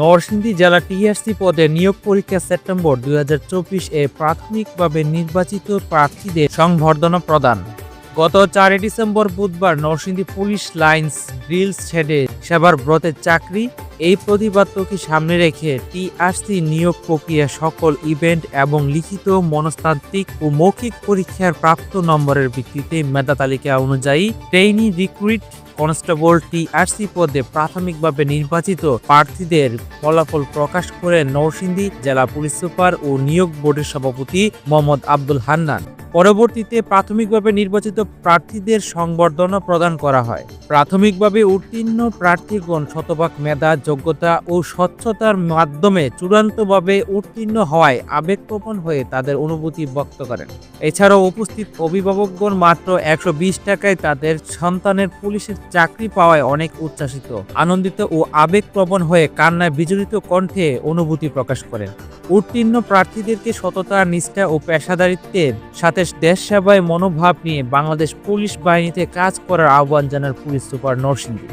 নরসিংদী জেলা টিএসসি পদে নিয়োগ পরীক্ষা সেপ্টেম্বর দুই হাজার চব্বিশ এ প্রাথমিকভাবে নির্বাচিত প্রার্থীদের সংবর্ধনা প্রদান। গত চারই ডিসেম্বর বুধবার নরসিংদী পুলিশ লাইন্স ড্রিলস ছেড়ে সেবার ব্রতের চাকরি, এই প্রতিবাদকে সামনে রেখে টিআরসি নিয়োগ প্রক্রিয়া সকল ইভেন্ট এবং লিখিত মনস্তাত্ত্বিক ও মৌখিক পরীক্ষার প্রাপ্ত নম্বরের ভিত্তিতে মেধা তালিকা অনুযায়ী trainee recruit constable T TRC পদে প্রাথমিকভাবে নির্বাচিত প্রার্থীদের ফলাফল প্রকাশ করে নরসিংদী জেলা পুলিশ সুপার ও নিয়োগ বোর্ডের সভাপতি মোহাম্মদ আব্দুল হান্নান। পরবর্তীতে প্রাথমিকভাবে নির্বাচিত প্রার্থীদের সংবর্ধনা প্রদান করা হয়। প্রাথমিকভাবে উত্তীর্ণ প্রার্থীগণ শতভাগ মেধা, যোগ্যতা ও স্বচ্ছতার মাধ্যমে চূড়ান্তভাবে উত্তীর্ণ হওয়ায় আবেগপ্রবণ হয়ে তাদের অনুভূতি ব্যক্ত করেন। এছাড়াও উপস্থিত অভিভাবকগণ মাত্র একশো বিশ টাকায় তাদের সন্তানের পুলিশের চাকরি পাওয়ায় অনেক উচ্ছ্বাসিত, আনন্দিত ও আবেগপ্রবণ হয়ে কান্নায় বিজড়িত কণ্ঠে অনুভূতি প্রকাশ করেন। উত্তীর্ণ প্রার্থীদেরকে সততা, নিষ্ঠা ও পেশাদারিত্বের সাথে দেশ সেবায় মনোভাব নিয়ে বাংলাদেশ পুলিশ বাহিনীতে কাজ করার আহ্বান জানান পুলিশ সুপার নরসিংদী।